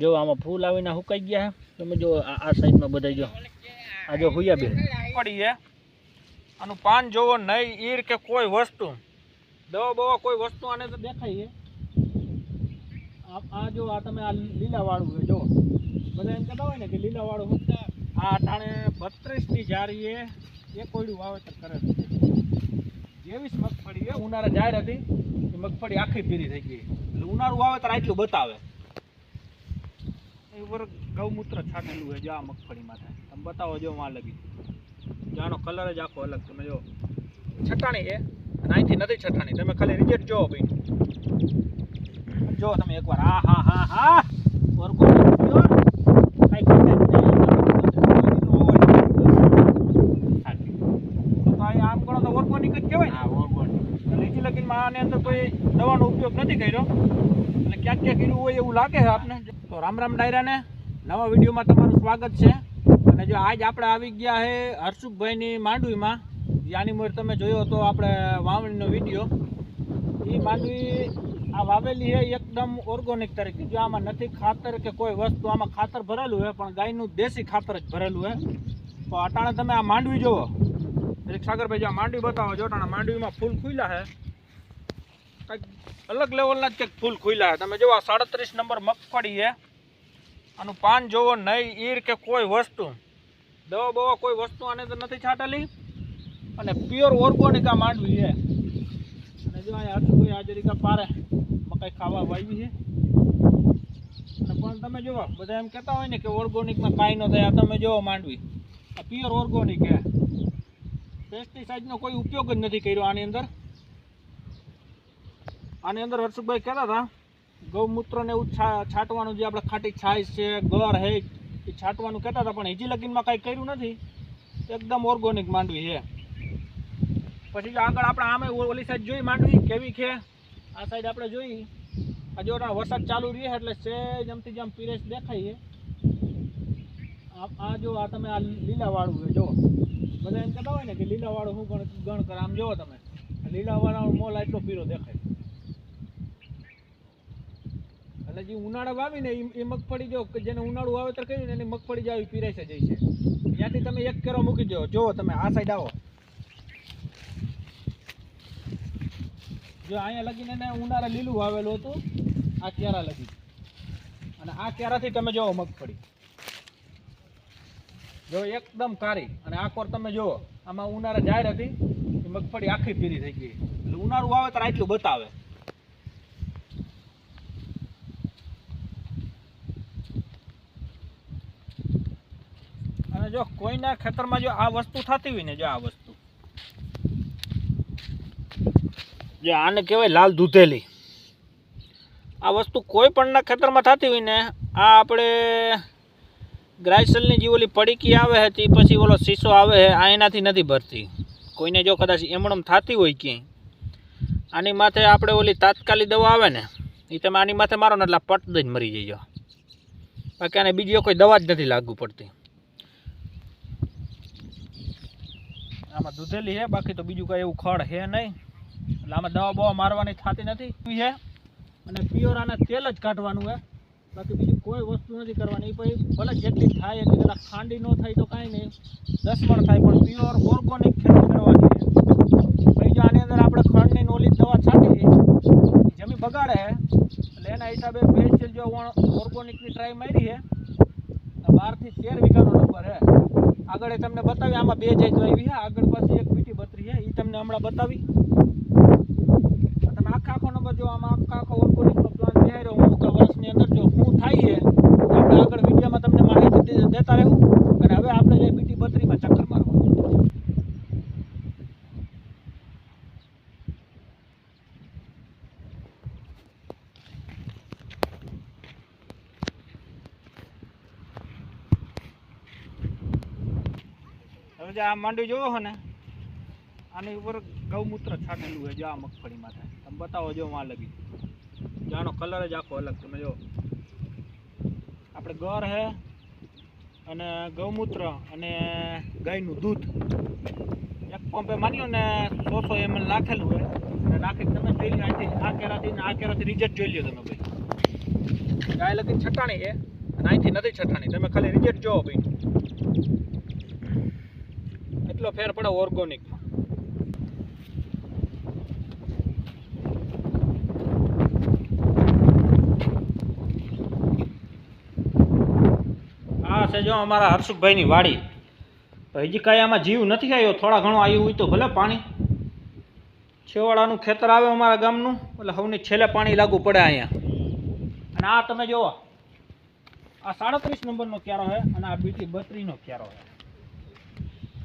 જો આમાં ફૂલ આવીને સુકાઈ ગયા તમે જો આ સાઈડમાં બધા જો. આ જો હુયા બે પડી છે આનું પાન જોવો નહીં, ઈર કે કોઈ વસ્તુ. દવા બવા કોઈ વસ્તુ આને તો દેખાય આ જો આ તમે આ લીલા વાળું છે જો. બધા એમ કહેતા હોય ને કે લીલા વાળું આ અટાણે બત્રીસની જારી એ કોયડું વાવેતર કરે છે. જેવી મગફળી એ ઉનાળા જાહેર હતી. એ મગફળી આખી પીરી થઈ ગઈ. એટલે ઉનાળું વાવેતર આટલું બતાવે. એ ઉપર ગૌમૂત્ર છાંટેલું છે, જો આ મગફળીમાં થાય. તમે બતાવો, જો માં લગી જાણો કલર જ આખો અલગ, તમે જો. છટાણી અને અહીંથી નથી છટાણી તમે ખાલી રિઝલ્ટ જોવો ભાઈ. જો તમે એકવાર હા હા હા હા. ઓર્ગોનિક પ્યોર કાંઈ ખોટું નથી. તો ભાઈ આમ ગણો તો ઓર્ગોનિક જ કહેવાય ને લીચી લગીનમાં આની અંદર કોઈ દવાનો ઉપયોગ નથી કર્યો. એટલે ક્યાંક ક્યાંક કર્યું હોય એવું લાગે છે આપને. તો રામ રામ ડાયરાને નવા વિડીયોમાં તમારું સ્વાગત છે. અને જો આજ આપણે આવી ગયા છે હર્ષુખભાઈની માંડવીમાં. આની મોર તમે જોયો હતો આપણે વાવણીનો વીડિયો. એ માંડવી આ વાવેલી છે એકદમ ઓર્ગોનિક તરીકે. જો આમાં નથી ખાતર કે કોઈ વસ્તુ, આમાં ખાતર ભરેલું છે પણ ગાયનું દેશી ખાતર જ ભરેલું છે તો અટાણે તમે આ માંડવી જુઓ સાગરભાઈ જો આ માંડવી બતાવો. જો અટાણે માંડવીમાં ફૂલ ખુલ્યા છે કંઈક અલગ લેવલના જ કંઈક ફૂલ ખુલ્યા તમે જુઓ સાડત્રીસ નંબર મગફળી છે. આનું પાન જોવો નહીં, ઈર કે કોઈ વસ્તુ. દવા બવા કોઈ વસ્તુ આને તો નથી છાંટેલી. અને પ્યોર ઓર્ગોનિક આ માંડવી છે. અને જો અહીંયા હર્ષભાઈ હાજરીકા પારે મકાઈ ખાવા વાવી છે. અને પણ તમે જુઓ બધા એમ કહેતા હોય ને કે ઓર્ગોનિકમાં કાંઈ ન થાય. તમે જુઓ માંડવી. આ પ્યોર ઓર્ગોનિક છે. પેસ્ટિસાઇડનો કોઈ ઉપયોગ જ નથી કર્યો આની અંદર. આની અંદર હર્ષુભાઈ કહેતા હતા, ગૌમૂત્રને એવું છાંટવાનું જે આપણે ખાટી છાશ છે ગર હે, એ છાંટવાનું કહેતા હતા, પણ હજી લગીનમાં કાંઈ કર્યું નથી. એકદમ ઓર્ગોનિક માંડવી છે. પછી જો આગળ આપણે આમે ઓલી સાઈડ જોઈ માંડવી, કેવી છે? આ સાઈડ આપણે જોઈ. આ જો ના વરસાદ ચાલુ રહે એટલે સેજ આમથી જેમ પીરેશ દેખાય આ જો આ તમે આ લીલાવાળું છે, જો. બધા એમ કહેતા હોય ને કે લીલા વાળું શું ગણ ગણ કરે, આમ જોવો તમે. લીલાવાળાનો મોલ આટલો પીરો દેખાય. એટલે જે ઉનાળો વાવીને એ એ મગફળી જો જેને ઉનાળું વાવેતર કર્યું ને, એની મગફળી આવી પીરાઈ જાય છે. ત્યાંથી તમે એક કેરો મૂકી દો જો તમે, આ સાઈડ આવો. જો અહીંયા લગીને એને ઉનાળા લીલું વાવેલું હતું, આ કેરા લગી. અને આ કેરાથી તમે જોવો મગફળી. જો એકદમ કારી. અને આ કોર તમે જુઓ, આમાં ઉનાળા જાહેર હતી, એ મગફળી આખી પીરી થઈ ગઈ. એટલે ઉનાળું વાવેતર આટલું બતાવે. અને જો કોઈના ખેતરમાં જો આ વસ્તુ થતી હોય ને, જો આ વસ્તુ. જે આને કહેવાય લાલ દૂધેલી. આ વસ્તુ કોઈ પણના ખેતરમાં થતી હોય ને, આ આપણે ગ્રાયસલની જે ઓલી પડીકી આવે છે, તે પછી ઓલો શીશો આવે છે, આ એનાથી નથી ભરતી. કોઈને જો કદાચ એમણમ થતી હોય કે આની માથે આપણે ઓલી તાત્કાલિક દવા આવે ને એ તમે આની માથે મારો ને એટલે પટ જ મરી જઈજો બાકી આને બીજી કોઈ દવા જ નથી લાગુ પડતી. આમાં દૂધેલી છે, બાકી તો બીજું કઈ એવું ખડ છે નહીં. એટલે આમાં દવા બવા મારવાની થતી નથી. છે. અને પ્યોર આને તેલ જ કાઢવાનું છે. બાકી બીજું કોઈ વસ્તુ નથી કરવાની. પછી ભલે જેટલી થાય એટલી કદાચ ખાંડી ન થાય તો કાંઈ નહીં. દસ પણ થાય, પણ પ્યોર ઓર્ગોનિક ખેતી કરવાની છે. પછી જો આની અંદર આપણે ખંડની નોલી દવા છાંટી જમી બગાડે એટલે એના હિસાબે સ્પેશિયલ જો ઓર્ગોનિકની ટ્રાય મારી છે. તો બારથી તેર વીઘાનો નંબર છે. આગળ એ તમને બતાવી, આમાં બે જાય આવી છે, આગળ પાછી એક વીટી બત્રી છે એ તમને હમણાં બતાવી. તમે આખા આખો નંબર જો, આમાં આખા આખો ઓર્ગોનિકનો પ્લાન તૈયાર હું કે વર્ષની અંદર જો શું થાય છે તો આપણે આગળ વિડીયોમાં તમને માહિતી દે- દેતા રહેવું અને હવે આપણે જે બીટી બત્રીમાં ચક્કર મારવા હવે જે આ માંડવી જોવો છો ને, આની ઉપર ગૌમૂત્ર છાંટેલું હોય જો આ મગફળીમાં થાય તમે બતાવો જો માં લગી. જાણો કલર જ આખો અલગ. તમે જો. આપણે ગર હે અને ગૌમૂત્ર અને ગાયનું દૂધ. એક પંપે માન્યો ને સો સો એમ નાખેલું હોય. અને નાખી તમે જોઈ લો અહીંથી આ કેરાથી આ કેરાથી રિઝલ્ટ જોઈ લો તમે ભાઈ. ગાય લગીન છટાણી છે. અને અહીંથી નથી છટાણી. તમે ખાલી રિઝલ્ટ જોવો ભાઈ. એટલો ફેર પડે ઓર્ગોનિકમાં આ છે જો અમારા હર્ષુભાઈની વાડી. હજી કાંઈ આમાં જીવ નથી આવ્યો, થોડા ઘણો આવ્યું હોય તો ભલે પાણી. છેવાડાનું ખેતર આવે અમારા ગામનું, એટલે હવની છેલ્લે પાણી લાગુ પડે અહીંયા. અને આ તમે જુઓ, આ સાડત્રીસ નંબરનો ક્યારો છે અને આ બીટી બત્રીનો ક્યારો છે.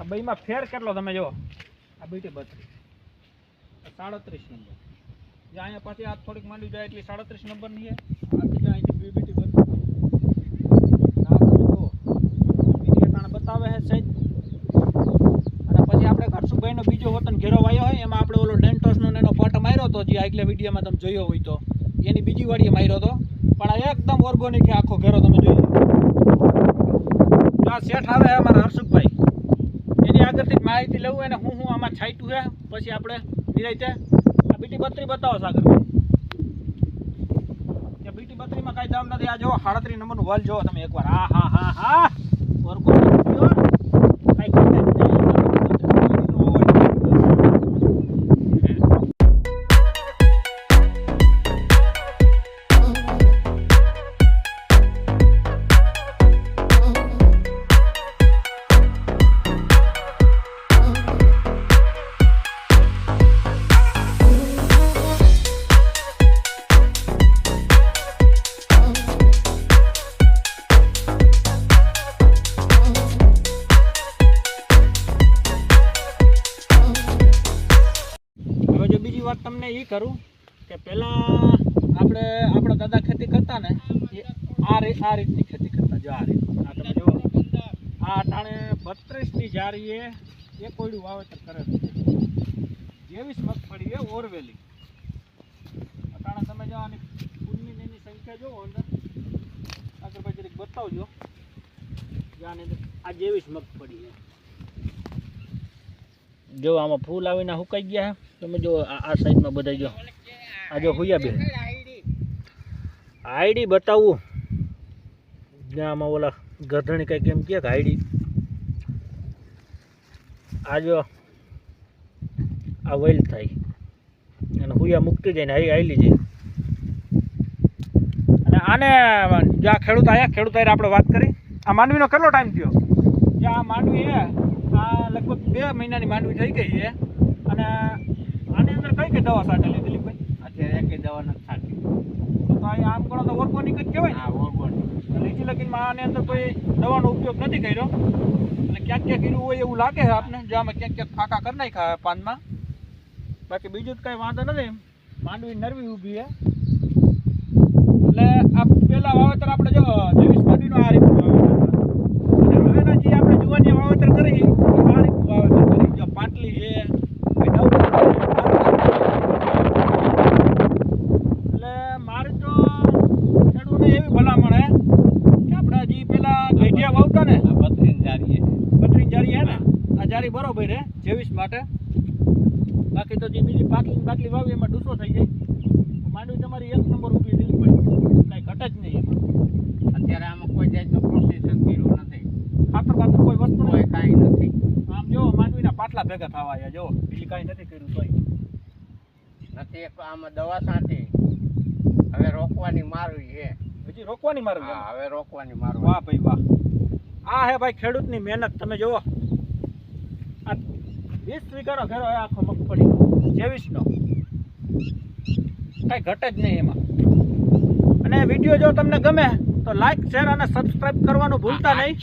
આ બેમાં ફેર કેટલો તમે જો આ બીટી બત્રીસ. સાડત્રીસ નંબર. જે અહીંયા પાછી આ થોડીક માંડી જાય એટલે સાડત્રીસ નંબરની છે. આથી જાય અહીંથી બી બત્રીસ. બતાવે છે સહેજ અને પછી આપણે હર્ષુભાઈનો બીજો વતન ઘેરો વાયો હોય, એમાં આપણે ઓલો ડેન્ટોસનો એનો પાટ માર્યો હતો, જે આગલા વિડીયોમાં તમે જોયો હોય તો. એની બીજી વાડીએ માર્યો હતો. પણ આ એકદમ ઓર્ગોનિક આખો ઘેરો તમે જોઈ લો. શેઠ આવે અમારા જ માહિતી લઉં અને હું હું આમાં છાંટ્યું છે. પછી આપણે નિરાયતે આ બીટી બત્રી બતાવો સાગર. બીટી બત્રીમાં કાંઈ દામ નથી. આ જો સાડત્રીસ નંબરનું વલ જોવો તમે એકવાર. હા હા હા. હા કરું કે પહેલાં આપણે આપણા દાદા ખેતી કરતા ને આ રીત આ રીતની ખેતી કરતા, જો આ રીત આ તમે જો આ અટાણે બત્રીસની જારીએ એ કોયડું વાવેતર કરે જેવીસ મગફળી એ ઓરવેલી. અટાણે તમે જો આની ફૂલની એની સંખ્યા જુઓ અંદર. આગળ પછી જરીક બતાવજો. જો આ જેવીસ મગફળી જો આમાં ફૂલ આવીને હુકાઈ ગયા તમે જો આ સાઈડમાં બધા જો. આ જો હુયા બેન. આઈડી બતાવું. જ્યાં આમાં ઓલા ગધણી કંઈક એમ કે આઈડી. આ જો આ વેલ થાય. અને હુયા મુકતી જાય ને આઈ આઈલી જાય. અને આને જો આ ખેડૂત આવ્યા ખેડૂત આવીને આપણે વાત કરી. આ માંડવીનો કેટલો ટાઈમ થયો? જે આ માંડવી છે, આ લગભગ બે મહિનાની માંડવી થઈ ગઈ છે. અને અંદર કઈ કઈ દવા છાંટેલી ભાઈ? અત્યારે એક દવા નથી સાટી તો આ આમ ગણો તો ઓર્ગોનિક જ કહેવાય ને? ઓર્ગોનિક. લીચી લગીનમાં આની અંદર કોઈ દવાનો ઉપયોગ નથી કર્યો? એટલે ક્યાંક ક્યાંક કર્યું હોય એવું લાગે છે આપને જે આમાં ક્યાંક ક્યાંક ફાંકા કરી નાખ્યા પાનમાં. બાકી બીજું તો કાંઈ વાંધો નથી માંડવી નરવી ઊભી છે એટલે આ પહેલા વાવેતર આપણે જો જેવીસ માંડવીનું આ રીતનું વાવેતર અને હવેના જે આપણે જુવાની વાવેતર કરી એ આ રીતનું વાવેતર કરી જો પાટલી છે પછી નવરંગ છે, એટલે મારી તો ખેડૂતને એવી ભલામણ હે કે આપણે હજી પેલા ગઈઢિયા વાવતા ને? બત્રીન જારી બત્રીન જારી હે ને? આ જારી બરોબર હે જેવીસ માટે. બાકી તો જે બીજી પાટલી બાટલી વાવી એમાં ડૂસો થઈ જાય. માંડવી તમારી એક નંબર ઊભી દિલ્હી પડી કાંઈ ઘટે જ નહીં એમાં. અત્યારે આમાં કોઈ જાતનું પ્રોસેસન કર્યું નથી. ખાતર બાતર કોઈ વસ્તુ કોઈ કાંઈ નથી. આમ જો માંડવીના પાટલા ભેગા થવા આવ્યા જો. બીજી કાંઈ નથી કર્યું તોય. નથી એક આમાં દવા છાંટી. હવે રોકવાની મારવી છે. હજી રોકવાની મારવી હવે રોકવાની મારવી. વાહ ભાઈ વાહ. આ હે ભાઈ ખેડૂતની મહેનત તમે જુઓ. આ વીસ વીઘાનો ઘેરો આખો મગફળીનો જેવીસનો કાંઈ ઘટે જ નહીં એમાં. અને વીડિયો જો તમને ગમે તો લાઈક શેર અને સબસ્ક્રાઇબ કરવાનું ભૂલતા નહીં.